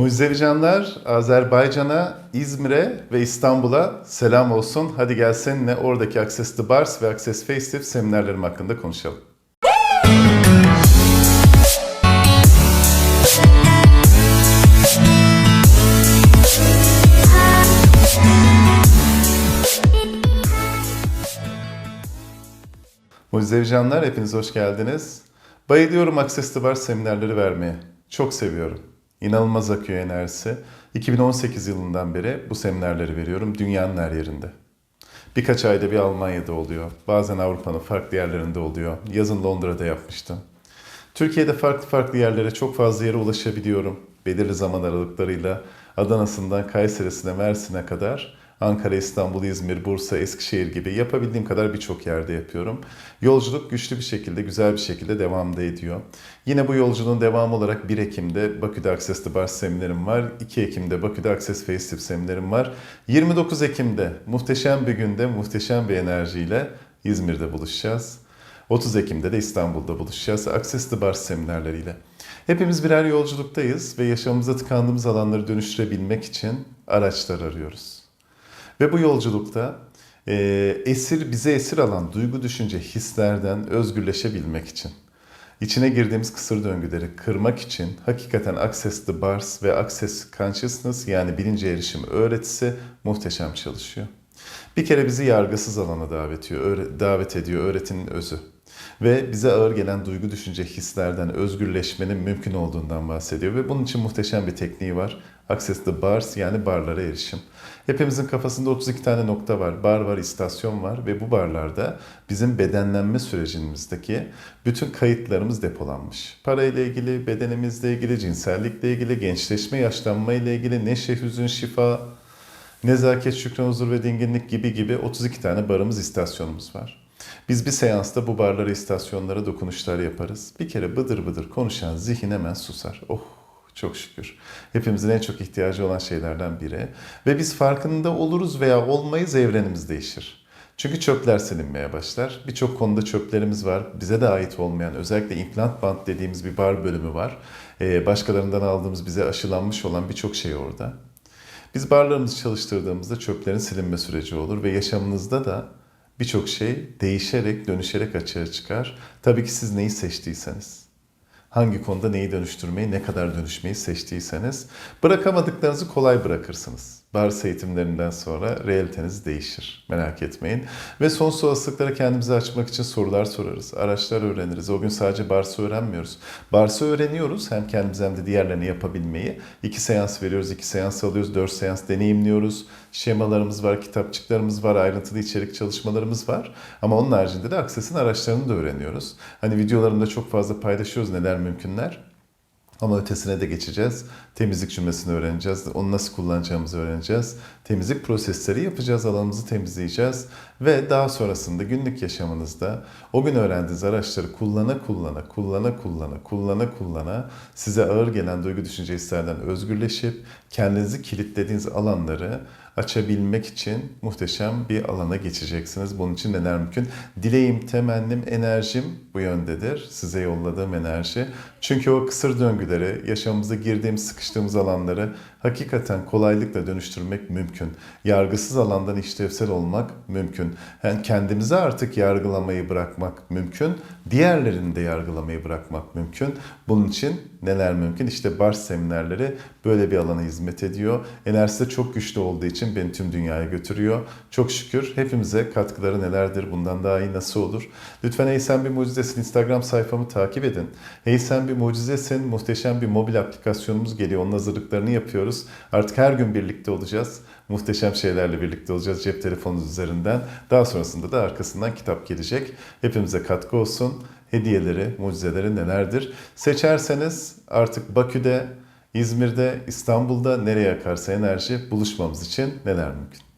Mucizevicanlar Azerbaycan'a, İzmir'e ve İstanbul'a selam olsun. Hadi gel seninle oradaki Access the Bars ve Access Facelift seminerlerim hakkında konuşalım. Mucizevicanlar hepiniz hoş geldiniz. Bayılıyorum Access the Bars seminerleri vermeye. Çok seviyorum. İnanılmaz akıyor enerjisi. 2018 yılından beri bu seminerleri veriyorum dünyanın her yerinde. Birkaç ayda bir Almanya'da oluyor. Bazen Avrupa'nın farklı yerlerinde oluyor. Yazın Londra'da yapmıştım. Türkiye'de farklı farklı yerlere çok fazla yere ulaşabiliyorum. Belirli zaman aralıklarıyla Adana'sından Kayseri'sine, Mersin'e kadar Ankara, İstanbul, İzmir, Bursa, Eskişehir gibi yapabildiğim kadar birçok yerde yapıyorum. Yolculuk güçlü bir şekilde, güzel bir şekilde devam da ediyor. Yine bu yolculuğun devamı olarak 1 Ekim'de Bakü'de Access the Bars seminerim var. 2 Ekim'de Bakü'de Access Facelift seminerim var. 29 Ekim'de muhteşem bir günde, muhteşem bir enerjiyle İzmir'de buluşacağız. 30 Ekim'de de İstanbul'da buluşacağız. Access the Bars seminerleriyle. Hepimiz birer yolculuktayız ve yaşamımıza tıkandığımız alanları dönüştürebilmek için araçlar arıyoruz. Ve bu yolculukta e, esir bize esir alan duygu, düşünce, hislerden özgürleşebilmek için, içine girdiğimiz kısır döngüleri kırmak için hakikaten Access the Bars ve Access Consciousness yani bilince erişim öğretisi muhteşem çalışıyor. Bir kere bizi yargısız alana davet ediyor, davet ediyor öğretinin özü. Ve bize ağır gelen duygu, düşünce, hislerden özgürleşmenin mümkün olduğundan bahsediyor. Ve bunun için muhteşem bir tekniği var. Access the Bars yani barlara erişim. Hepimizin kafasında 32 tane nokta var. Bar var, istasyon var ve bu barlarda bizim bedenlenme sürecimizdeki bütün kayıtlarımız depolanmış. Parayla ilgili, bedenimizle ilgili, cinsellikle ilgili, gençleşme, yaşlanma ile ilgili, neşe, hüzün, şifa, nezaket, şükran, huzur ve dinginlik gibi gibi 32 tane barımız, istasyonumuz var. Biz bir seansta bu barlara, istasyonlara dokunuşlar yaparız. Bir kere bıdır bıdır konuşan zihin hemen susar. Oh çok şükür. Hepimizin en çok ihtiyacı olan şeylerden biri. Ve biz farkında oluruz veya olmayız evrenimiz değişir. Çünkü çöpler silinmeye başlar. Birçok konuda çöplerimiz var. Bize de ait olmayan özellikle implant band dediğimiz bir bar bölümü var. Ee, başkalarından aldığımız bize aşılanmış olan birçok şey orada. Biz barlarımızı çalıştırdığımızda çöplerin silinme süreci olur ve yaşamınızda da birçok şey değişerek, dönüşerek açığa çıkar. Tabii ki siz neyi seçtiyseniz. Hangi konuda neyi dönüştürmeyi, ne kadar dönüşmeyi seçtiyseniz bırakamadıklarınızı kolay bırakırsınız. Bars eğitimlerinden sonra realiteniz değişir. Merak etmeyin. Ve sonsuz olasılıklara kendimizi açmak için sorular sorarız. Araçlar öğreniriz. O gün sadece Bars'ı öğrenmiyoruz. Bars'ı öğreniyoruz. Hem kendimiz hem de diğerlerini yapabilmeyi. İki seans veriyoruz, iki seans alıyoruz, dört seans deneyimliyoruz. Şemalarımız var, kitapçıklarımız var, ayrıntılı içerik çalışmalarımız var. Ama onun haricinde de Access'in araçlarını da öğreniyoruz. Hani videolarımda çok fazla paylaşıyoruz neler mümkünler. Ama ötesine de geçeceğiz. Temizlik cümlesini öğreneceğiz. Onu nasıl kullanacağımızı öğreneceğiz. Temizlik prosesleri yapacağız. Alanımızı temizleyeceğiz. Ve daha sonrasında günlük yaşamınızda o gün öğrendiğiniz araçları kullana kullana, kullana kullana, kullana kullana size ağır gelen duygu düşünce hislerden özgürleşip kendinizi kilitlediğiniz alanları açabilmek için muhteşem bir alana geçeceksiniz. Bunun için neler mümkün? Dileğim, temennim, enerjim bu yöndedir. Size yolladığım enerji. Çünkü o kısır döngüleri, yaşamımıza girdiğimiz, sıkıştığımız alanları hakikaten kolaylıkla dönüştürmek mümkün. Yargısız alandan işlevsel olmak mümkün. Yani kendimize artık yargılamayı bırakmak mümkün. Diğerlerini de yargılamayı bırakmak mümkün. Bunun için neler mümkün? İşte Bars seminerleri böyle bir alana hizmet ediyor. Enerjisi de çok güçlü olduğu için beni tüm dünyaya götürüyor. Çok şükür hepimize katkıları nelerdir? Bundan daha iyi nasıl olur? Lütfen Hey Sen Bir Mucizesin Instagram sayfamı takip edin. Hey Sen Bir Mucizesin muhteşem bir mobil aplikasyonumuz geliyor. Onun hazırlıklarını yapıyoruz. Artık her gün birlikte olacağız. Muhteşem şeylerle birlikte olacağız cep telefonunuz üzerinden. Daha sonrasında da arkasından kitap gelecek. Hepimize katkı olsun. Hediyeleri, mucizeleri nelerdir? Seçerseniz artık Bakü'de, İzmir'de, İstanbul'da nereye akarsa enerji buluşmamız için neler mümkün?